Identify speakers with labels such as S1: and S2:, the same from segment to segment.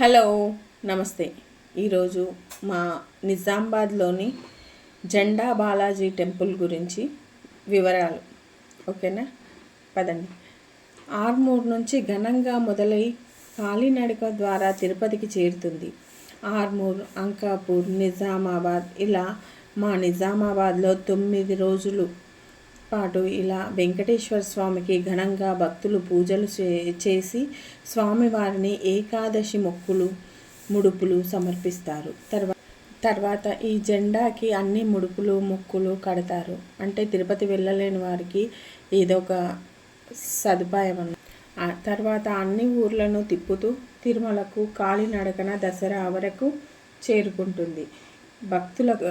S1: Hello నమస్తే. ఈరోజు మా నిజామాబాద్లోని జెండా బాలాజీ టెంపుల్ గురించి వివరాలు. ఓకేనా? పదండి. ఆర్మూర్ నుంచి ఘనంగా మొదలై కాలినడక ద్వారా తిరుపతికి చేరుతుంది. ఆర్మూర్ అంకాపూర్ నిజామాబాద్ ఇలా మా నిజామాబాద్లో తొమ్మిది రోజులు పాటు ఇలా వెంకటేశ్వర స్వామికి ఘనంగా భక్తులు పూజలు చే- చేసి స్వామివారిని ఏకాదశి మొక్కులు ముడుపులు సమర్పిస్తారు. తర్వాత తర్వాత ఈ జెండాకి అన్ని ముడుపులు మొక్కులు కడతారు. అంటే తిరుపతి వెళ్ళలేని వారికి ఏదో ఒక సదుపాయం అన్న తర్వాత అన్ని ఊర్లను తిప్పుతూ తిరుమలకు కాలినడకన దసరా వరకు చేరుకుంటుంది. భక్తులకు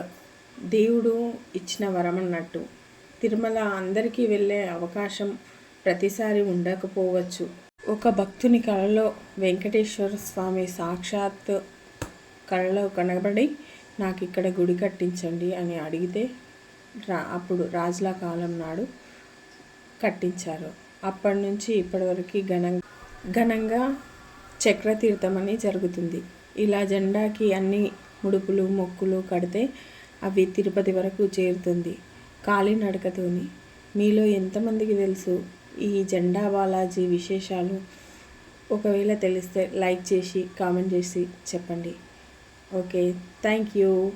S1: దేవుడు ఇచ్చిన వరం అన్నట్టు తిరుమల అందరికీ వెళ్ళే అవకాశం ప్రతిసారి ఉండకపోవచ్చు. ఒక భక్తుని కళలో వెంకటేశ్వర స్వామి సాక్షాత్ కళలో కనబడి నాకు ఇక్కడ గుడి కట్టించండి అని అడిగితే రా అప్పుడు రాజుల కాలం నాడు కట్టించారు. అప్పటి నుంచి ఇప్పటివరకు ఘనంగా ఘనంగా చక్రతీర్థం అని జరుగుతుంది. ఇలా జెండాకి అన్ని ముడుపులు మొక్కులు కడితే అవి తిరుపతి వరకు చేరుతుంది. కాలినడకతోని మీలో ఎంతమందికి తెలుసు? ఈ జెండా బాలాజీ విశేషాలు? ఒకవేళ తెలిస్తే లైక్ చేసి కామెంట్ చేసి చెప్పండి. Okay thank you.